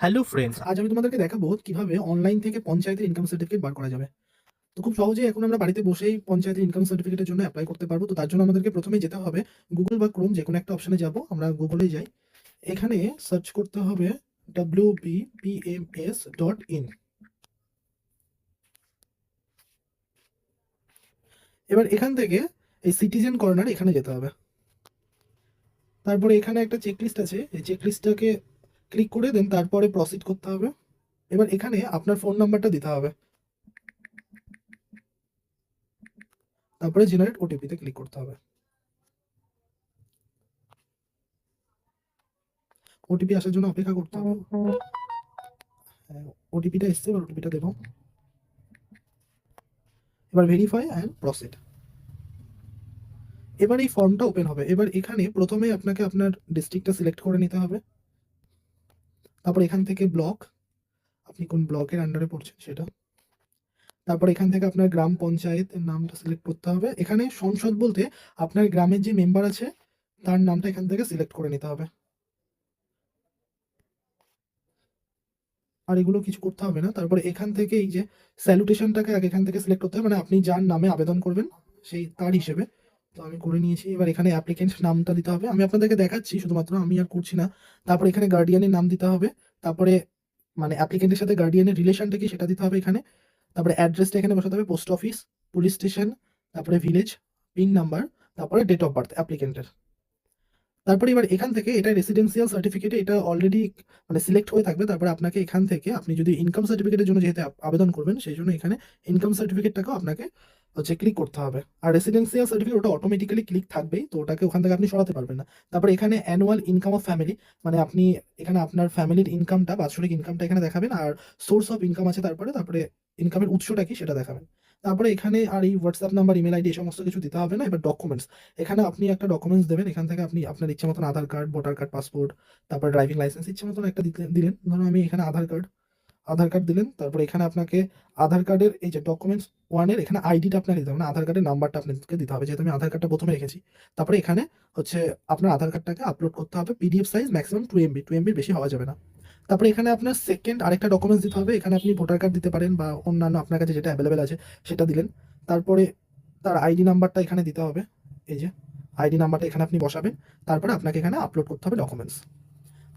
Hello friends আজ আমি তোমাদেরকে দেখাবো কীভাবে অনলাইন থেকে পঞ্চায়েতের ইনকাম সার্টিফিকেট বার করা যাবে। তো খুব সহজেই এখন আমরা বাড়িতে বসেই পঞ্চায়েতের ইনকাম সার্টিফিকেটের জন্য অ্যাপ্লাই করতে পারব। তো তার জন্য আমাদেরকে প্রথমে যেতে হবে গুগল বা ক্রোম যে কোনো একটা অপশনে যাব। আমরা গুগলে যাই। এখানে সার্চ করতে হবে W B P M S dot in এবার এখান থেকে এই সিটিজেন কর্নার এখানে যেতে হবে। তারপরে এখানে একটা চেকলিস্ট আছে। এই চেকলিস্টটাকে ক্লিক করে দেন তারপরে প্রসিড করতে হবে। এবার এখানে আপনার ফোন নাম্বারটা দিতে হবে। তারপরে জেনারেট ওটিপিতে ক্লিক করতে হবে। ওটিপি আসার জন্য অপেক্ষা করতে হবে। ওটিপিটা এসছে, এবার ওটিপিটা দেবো। এবার ভেরিফাই অ্যান্ড প্রসিড এবার এই ফর্মটা ওপেন হবে। এবার এখানে প্রথমে আপনাকে আপনার ডিস্ট্রিক্টটা সিলেক্ট করে নিতে হবে। তারপর এখান থেকে ব্লক আপনি কোন ব্লকের আন্ডারে পড়ছেন সেটা। তারপর এখান থেকে আপনার গ্রাম পঞ্চায়েতের নামটা সিলেক্ট করতে হবে। এখানে সংসদ বলতে আপনার গ্রামের যে মেম্বার আছে, তার নামটা এখান থেকে সিলেক্ট করে নিতে হবে। আর এগুলো কিছু করতে হবে না। তারপরে এখান থেকে এই যে স্যালুটেশনটাকে আগে এখান থেকে সিলেক্ট করতে হবে। মানে আপনি যার নামে আবেদন করবেন, সেই তার হিসেবে। তো আমি করে নিয়েছি। এবার এখানে অ্যাপ্লিকেন্ট নামটা দিতে হবে। আমি আপনাদেরকে দেখাচ্ছি, শুধুমাত্র আমি আর করছি না। তারপর এখানে গার্ডিয়ানের নাম দিতে হবে। তারপরে মানে অ্যাপ্লিকেন্টের সাথে গার্ডিয়ানের রিলেশনটা কি সেটা দিতে হবে এখানে। তারপরে অ্যাড্রেসটা এখানে বসাতে হবে পোস্ট অফিস পুলিশ স্টেশন তারপরে ভিলেজ পিন নাম্বার তারপরে ডেট অফ বার্থ অ্যাপ্লিকেন্টের তারপরে এবার এখান থেকে এটা রেসিডেন্সিয়াল সার্টিফিকেটে এটা অলরেডি মানে সিলেক্ট হয়ে থাকবে। তারপরে আপনাকে এখান থেকে আপনি যদি ইনকাম সার্টিফিকেটের জন্য যেহেতু আবেদন করবেন, সেই জন্য এখানে ইনকাম সার্টিফিকেটটাকেও আপনাকে হচ্ছে ক্লিক করতে হবে। আর রেসিডেন্সিয়াল সার্টিফিকেট ওটা অটোমেটিক্যালি ক্লিক থাকবেই, তো ওটাকে ওখান থেকে আপনি সরাতে পারবেন না। তারপরে এখানে অ্যানুয়াল ইনকাম অফ ফ্যামিলি মানে আপনি এখানে আপনার ফ্যামিলির ইনকামটা বাৎসরিক ইনকামটা এখানে দেখাবেন, আর সোর্স অফ ইনকাম আছে তারপরে তারপরে ইনকামের উৎসটা কি সেটা দেখাবেন। তারপরে এখানে আর এই হোয়াটসঅ্যাপ নাম্বার ইমেল আইডি এই সমস্ত কিছু দিতে হবে না, এবার ডকুমেন্টস এখানে আপনি একটা ডকুমেন্টস দেবেন, এখান থেকে আপনি আপনার ইচ্ছে মতন Aadhaar card voter card passport তারপর ড্রাইভিং লাইসেন্স ইচ্ছে মতন একটা দিতে- দিলেন। ধরুন আমি এখানে আধার কার্ড আধার কার্ড দিলেন, তারপর এখানে আপনাকে আধার কার্ডের এই যে ডকুমেন্টস ওয়ানের এখানে আইডিটা আপনাকে দিতে হবে না আধার কার্ডের নাম্বারটা আপনাকে দিতে হবে, যেহেতু আমি আধার কার্ডটা প্রথমে রেখেছি। তারপরে এখানে হচ্ছে আপনার আধার কার্ডটাকে আপলোড করতে হবে PDF size maximum two MB two এমবির বেশি হওয়া যাবে না। তারপরে এখানে আপনার সেকেন্ড আরেকটা ডকুমেন্টস দিতে হবে, এখানে আপনি ভোটার কার্ড দিতে পারেন বা অন্যান্য আপনার কাছে যেটা অ্যাভেলেবেল আছে, সেটা দিলেন। তারপরে তার আইডি নাম্বারটা এখানে দিতে হবে, এই যে আইডি নাম্বারটা এখানে আপনি বসাবেন, তারপরে আপনাকে এখানে আপলোড করতে হবে ডকুমেন্টস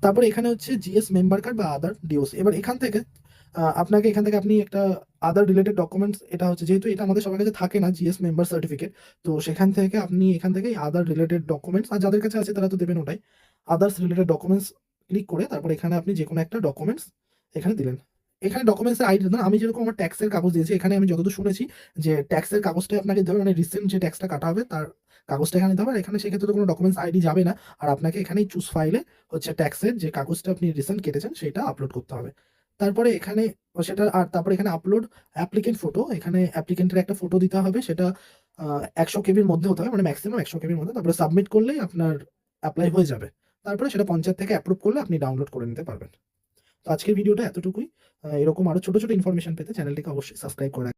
তারপরে এখানে হচ্ছে জিএস মেম্বার কার্ড বা আদার ডিওসি এবার এখান থেকে আপনাকে এখান থেকে আপনি একটা আদার রিলেটেড ডকুমেন্টস এটা হচ্ছে যেহেতু এটা আমাদের সবার কাছে থাকে না জিএস মেম্বার সার্টিফিকেট তো সেখান থেকে আপনি এখান থেকে আদার রিলেটেড ডকুমেন্টস আর যাদের কাছে আছে তারা তো দেবেন ওটাই আদার্স রিলেটেড ডকুমেন্টস ক্লিক করে তারপর এখানে আপনি যে কোনো একটা ডকুমেন্টস এখানে দিলেন। এখানে ডকুমেন্টসের আইডি ধরুন আমি যেরকম আমার ট্যাক্সের কাগজ দিয়েছি, এখানে আমি যতদূর শুনেছি যে ট্যাক্সের কাগজটা আপনাকে দিতে হবে মানে রিসেন্ট যে ট্যাক্সটা কাটা হবে তার কাগজটা এখানে দিতে হবে, আর এখানে সেক্ষেত্রে তো কোনো ডকুমেন্টস আইডি যাবে না, আর আপনাকে এখানেই চুজ ফাইলে হচ্ছে ট্যাক্সের যে কাগজটা আপনি রিসেন্ট কেটেছেন, সেটা আপলোড করতে হবে। তারপরে এখানে, সেটা, আর তারপরে এখানে আপলোড অ্যাপ্লিকেন্ট ফটো এখানে অ্যাপ্লিকেন্টের একটা ফটো দিতে হবে, সেটা একশো কেবির মধ্যে হতে হবে মানে ম্যাক্সিমাম একশো কেবির মধ্যে, তারপরে সাবমিট করলেই আপনার অ্যাপ্লাই হয়ে যাবে। তারপরে সেটা পঞ্চায়েত থেকে অ্যাপ্রুভ করলে আপনি ডাউনলোড করে নিতে পারবেন। তো আজকের ভিডিওটা এতটুকুই। এরকম আরও ছোটো ছোটো ইনফরমেশন পেতে চ্যানেলটিকে অবশ্যই সাবস্ক্রাইব করে।